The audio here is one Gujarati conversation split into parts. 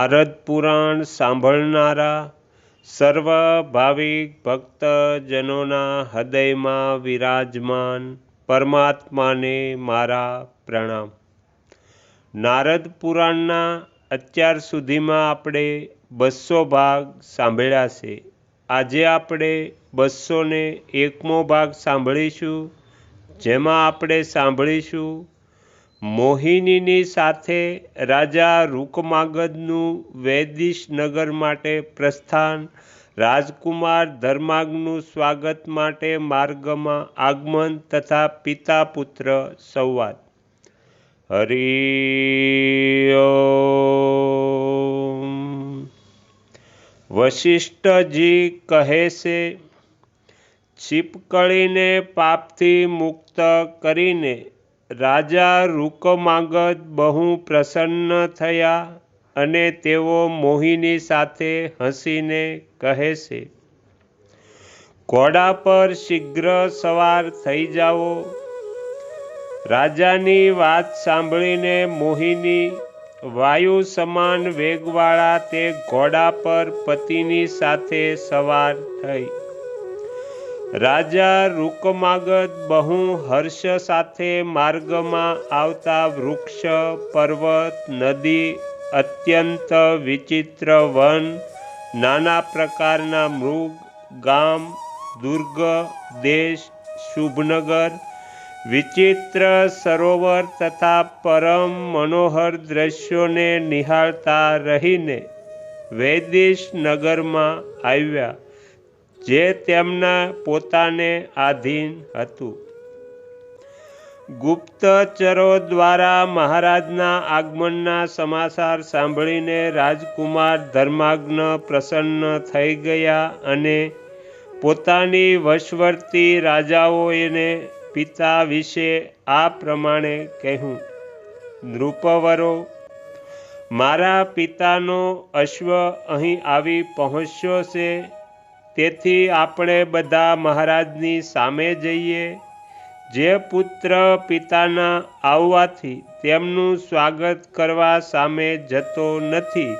વર્તમાન સાંભળનારા સર્વ ભાવિક ભક્તજનોના હૃદયમાં વિરાજમાન પરમાત્માને મારા પ્રણામ. નારદ પુરાણના અત્યાર સુધીમાં આપણે બસો ભાગ સાંભળ્યા છે. આજે આપણે બસો ને એકમો ભાગ સાંભળીશું, જેમાં આપણે સાંભળીશું મોહિનીની સાથે રાજા રૂકમાગધનું વૈદિશ નગર માટે પ્રસ્થાન, રાજકુમાર ધર્માગનું સ્વાગત માટે માર્ગમાં આગમન તથા પિતા પુત્ર સંવાદ. હરિ વશિષ્ઠજી કહે છે, છીપકળીને પાપથી મુક્ત કરીને રાજા રૂકમાગધ બહુ પ્રસન્ન થયા અને તેઓ મોહિની સાથે હસીને કહે છે, ઘોડા પર શીઘ્ર સવાર થઈ જાઓ. રાજાની વાત સાંભળીને મોહિની વાયુ સમાન વેગવાળા તે ઘોડા પર પતિની સાથે સવાર થઈ રાજા રૂકમાગત બહુ હર્ષ સાથે માર્ગમાં આવતા વૃક્ષ, પર્વત, નદી, અત્યંત વિચિત્ર વન, નાના પ્રકારના મૃગ, ગામ, દુર્ગ, દેશ, શુભનગર, વિચિત્ર સરોવર તથા પરમ મનોહર દ્રશ્યોને નિહાળતા રહીને વૈદેશ નગરમાં આવ્યા. જે તેમના પોતાને આધીન હતું. ગુપ્તચરો દ્વારા મહારાજના આગમનના સમાચાર સાંભળીને રાજકુમાર ધર્માગ્ન પ્રસન્ન થઈ ગયા અને પોતાની વશવર્તી રાજાઓને પિતા વિશે આ પ્રમાણે કહ્યું, નૃપવરો, મારા પિતાનો અશ્વ અહીં આવી પહોંચ્યો છે તેથી આપણે બધા મહારાજની સામે જઈએ. જે પુત્ર પિતાના આવવાથી તેમનું સ્વાગત કરવા સામે જતો નથી,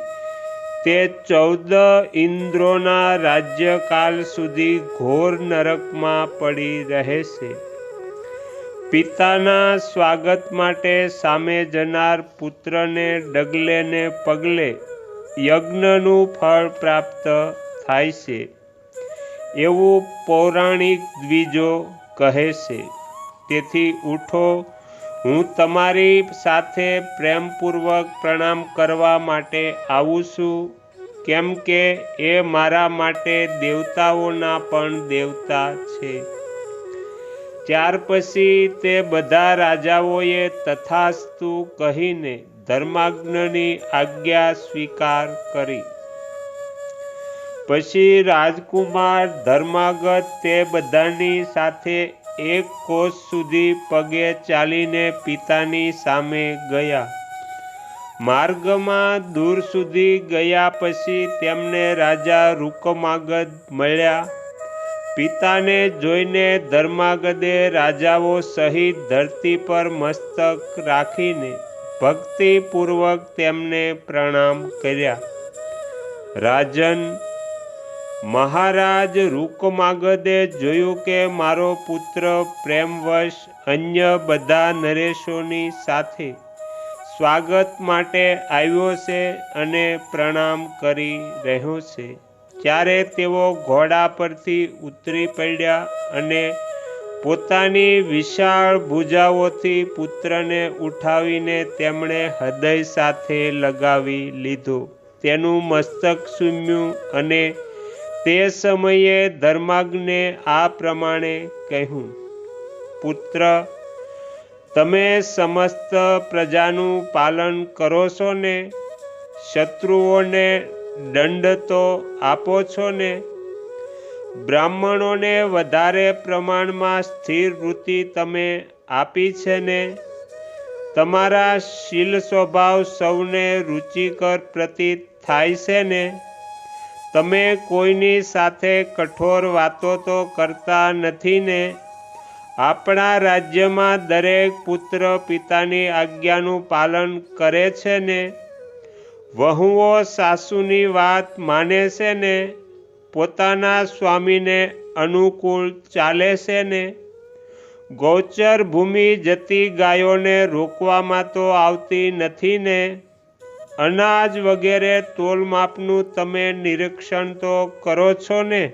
તે ચૌદ ઇન્દ્રોના રાજ્યકાલ સુધી ઘોર નરકમાં પડી રહેશે પિતાના સ્વાગત માટે સામે જનાર પુત્રને ડગલે ને પગલે યજ્ઞનું ફળ પ્રાપ્ત થાય છે. એવું પૌરાણિક દ્વિજો કહે છે, તેથી ઉઠો, હું તમારી સાથે પ્રેમપૂર્વક પ્રણામ કરવા માટે આવું છું, કેમ કે એ મારા માટે દેવતાઓના પણ દેવતા છે. ત્યાર પછી તે બધા રાજાઓએ તથાસ્તુ કહીને ધર્માગ્નની આજ્ઞા સ્વીકાર કરી. પછી રાજકુમાર ધર્માગત તે બધાની સાથે એક કોષ સુધી પગે ચાલીને પિતાની સામે ગયા. માર્ગમાં દૂર સુધી ગયા પછી તેમને રાજા રૂકમાગધ મળ્યા. પિતાને જોઈને ધર્માગદે રાજાઓ સહિત ધરતી પર મસ્તક રાખીને ભક્તિપૂર્વક તેમને પ્રણામ કર્યા. રાજન મહારાજ રૂકમાગદે જોયું કે મારો પુત્ર પ્રેમવશ અન્ય બધા નરેશોની સાથે સ્વાગત માટે આવ્યો છે અને પ્રણામ કરી રહ્યો છે. ત્યારે તેઓ ઘોડા પરથી ઉતરી પડ્યા અને પોતાની વિશાળ ભૂજાઓથી પુત્રને ઉઠાવીને તેમણે હૃદય સાથે લગાવી લીધો. તેનું મસ્તક સૂમ્યું અને તે સમયે ધર્માગ્ને આ પ્રમાણે કહ્યું, પુત્ર, તમે સમસ્ત પ્રજાનું પાલન કરો છો ને? શત્રુઓને દંડ તો આપો છો ને? બ્રાહ્મણોને વધારે પ્રમાણમાં સ્થિર વૃત્તિ તમે આપી છે ને? તમારા શીલ સ્વભાવ સૌને રુચિકર પ્રતીત થાય છે ને? તમે કોઈની સાથે કઠોર વાતો તો કરતા નથી ને આપણા રાજ્યમાં દરેક પુત્ર પિતાની આજ્ઞાનું પાલન કરે છે ને? વહુઓ સાસુની વાત માને છે ને? પોતાના સ્વામીને અનુકૂળ ચાલે છે ને? ગૌચર ભૂમિ જતી ગાયોને રોકવામાં તો આવતી નથી ને? અનાજ વગેરે તોલમાપનું તમે નિરીક્ષણ તો કરો છો ને?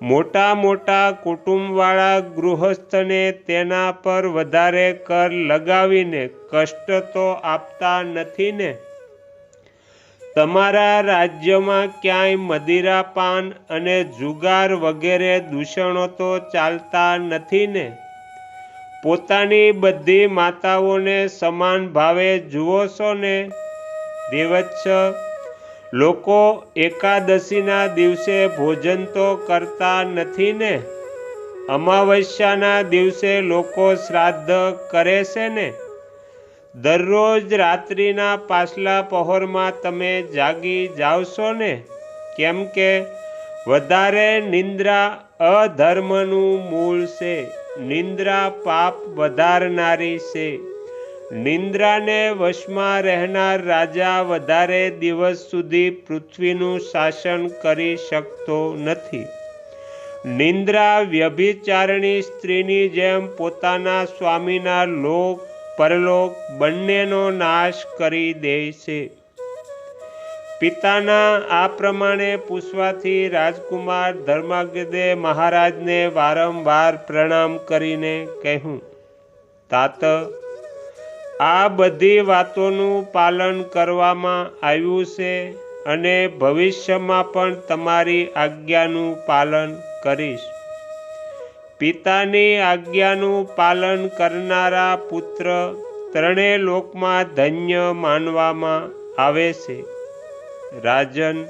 મોટા મોટા કુટુંબવાળા ગૃહસ્થને તેના પર વધારે કર લગાવીને કષ્ટ તો આપતા નથી ને? તમારા રાજ્યમાં ક્યાંય મદિરાપાન અને જુગાર વગેરે દૂષણો તો ચાલતા નથી ને? પોતાની બધી માતાઓને સમાન ભાવે જુઓ છો ને? દેવચ્છ. લોકો એકાદશીના દિવસે ભોજન તો કરતા નથી ને? અમાવસ્યાના દિવસે લોકો શ્રાદ્ધ કરે છે ને? દરરોજ રાત્રિના પાછલા પહોરમાં તમે જાગી જાવશો ને? કેમ કે વધારે નિંદ્રા અધર્મનું મૂળ છે. નિંદ્રા પાપ વધારનારી છે. નિંદ્રાને વશમાં રહેનાર રાજા વધારે દિવસ સુધી પૃથ્વીનું શાસન કરી શકતો નથી. નિંદ્રા વ્યભિચારણી સ્ત્રીની જેમ પોતાના સ્વામીના લોક, પરલોક બંનેનો નાશ કરી દે છે. પિતાના આ પ્રમાણે પૂછવાથી રાજકુમાર ધર્માગ્રદે મહારાજને વારંવાર પ્રણામ કરીને કહ્યું, તાત આ બધી વાતોનું પાલન કરવામાં આવ્યું છે અને ભવિષ્યમાં પણ તમારી આજ્ઞાનું પાલન કરીશ. પિતાની આજ્ઞાનું પાલન કરનારા પુત્ર ત્રણેય લોકમાં ધન્ય માનવામાં આવે છે. રાજન,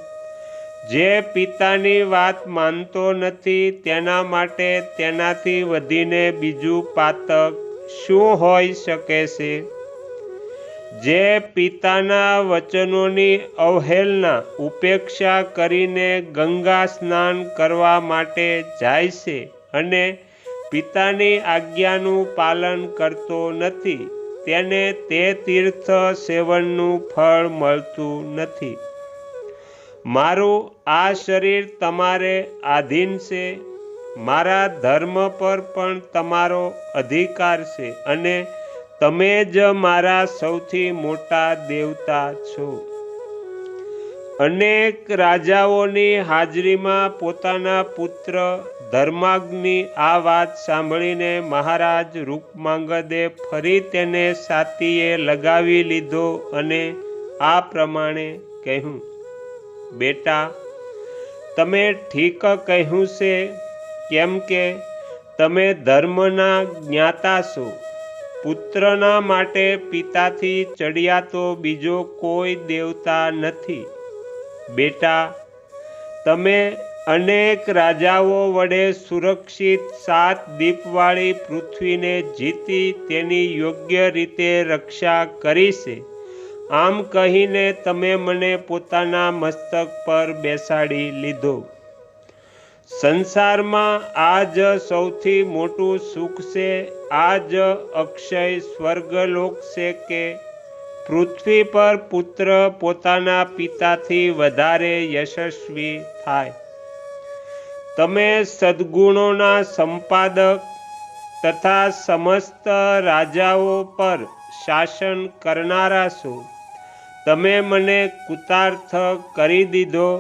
જે પિતાની વાત માનતો નથી તેના માટે તેનાથી વધીને બીજું પાતક શું હોઈ શકે છે? જે પિતાના વચનોની અવહેલના ઉપેક્ષા કરીને ગંગા સ્નાન કરવા માટે જાય છે અને પિતાની આજ્ઞાનું પાલન કરતો નથી, તેને તે તીર્થ સેવનનું ફળ મળતું નથી. મારું આ શરીર તમારે આધીન છે, મારા ધર્મ પર પણ તમારો અધિકાર છે અને તમે જ મારા સૌથી મોટા દેવતા છો. અનેક રાજાઓની હાજરીમાં પોતાના પુત્ર ધર્માગ્નિ આ વાત સાંભળીને મહારાજ રૂપમાંગદે ફરી તેને સાતીએ લગાવી લીધો અને આ પ્રમાણે કહ્યું, બેટા, તમે ઠીક કહ્યું છે, કેમ કે તમે ધર્મના જ્ઞાતા છો. પુત્રના માટે પિતાથી ચડિયાતો બીજો કોઈ દેવતા નથી. બેટા, તમે અનેક રાજાઓ વડે સુરક્ષિત સાત દીપવાળી પૃથ્વીને જીતી તેની યોગ્ય રીતે રક્ષા કરી છે. આમ કહીને તમે મને પોતાના મસ્તક પર બેસાડી લીધો. સંસારમાં આ જ સૌથી મોટું સુખ છે આ જ અક્ષય સ્વર્ગલોક છે કે પૃથ્વી પર પુત્ર પોતાના પિતાથી વધારે યશસ્વી થાય. તમે સદ્ગુણોના સંપાદક તથા સમસ્ત રાજાઓ પર શાસન કરનારા છો. તમે મને કૃતાર્થ કરી દીધો.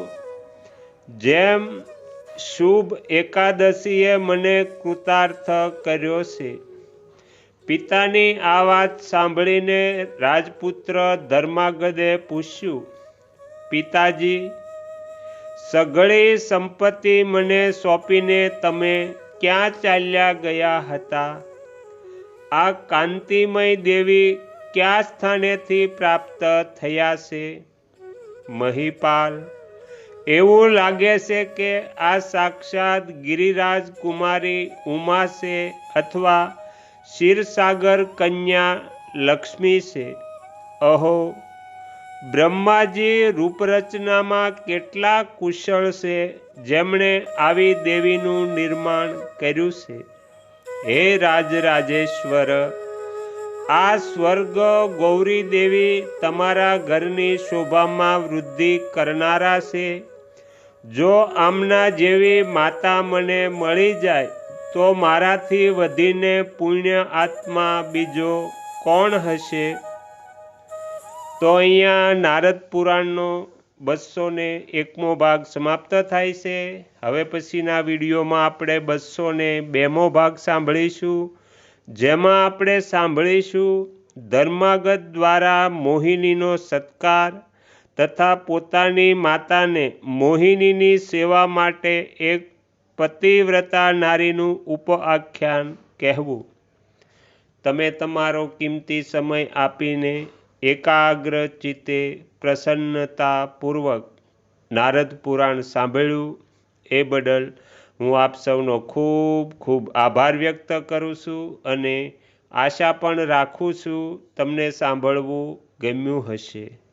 જેમ શુભ એકાદશીએ મને કૃતાર્થ કર્યો છે. પિતાની આ વાત સાંભળીને રાજપુત્ર ધર્માગદે પૂછ્યું, પિતાજી, સઘળી સંપત્તિ મને સોંપીને તમે ક્યાં ચાલ્યા ગયા હતા? આ કાંતિમય દેવી કયા સ્થાનેથી પ્રાપ્ત થયા છે? મહિપાલ એવું લાગે છે કે આ સાક્ષાત ગિરિરાજ કુમારી ઉમા છે અથવા ક્ષીરસાગર કન્યા લક્ષ્મી છે. અહો, બ્રહ્માજી રૂપરચનામાં કેટલા કુશળ છે જેમણે આવી દેવીનું નિર્માણ કર્યું છે. હે રાજરાજેશ્વર, આ સ્વર્ગ ગૌરી દેવી તમારા ઘરની શોભામાં વૃદ્ધિ કરનારા છે. જો આમના જેવી માતા મને મળી જાય, તો મારાથી વધીને પુણ્ય આત્મા બીજો કોણ હશે? તો અહીંયા નારદ પુરાણનો બસો ને એકમો ભાગ સમાપ્ત થાય છે. હવે પછીના વિડીયોમાં આપણે બસો ને બેમો ભાગ સાંભળીશું. જેમાં આપણે સાંભળીશું ધર્માગત દ્વારા મોહિનીનો સત્કાર તથા પોતાની માતાને મોહિનીની સેવા માટે એક પતિવ્રતા નારીનું ઉપઆખ્યાન કહેવું. તમે તમારો કિંમતી સમય આપીને એકાગ્ર ચિત્તે પ્રસન્નતાપૂર્વક નારદ પુરાણ સાંભળ્યું એ બદલ હું આપ સૌનો ખૂબ ખૂબ આભાર વ્યક્ત કરું છું અને આશા પણ રાખું છું તમને સાંભળવું ગમ્યું હશે.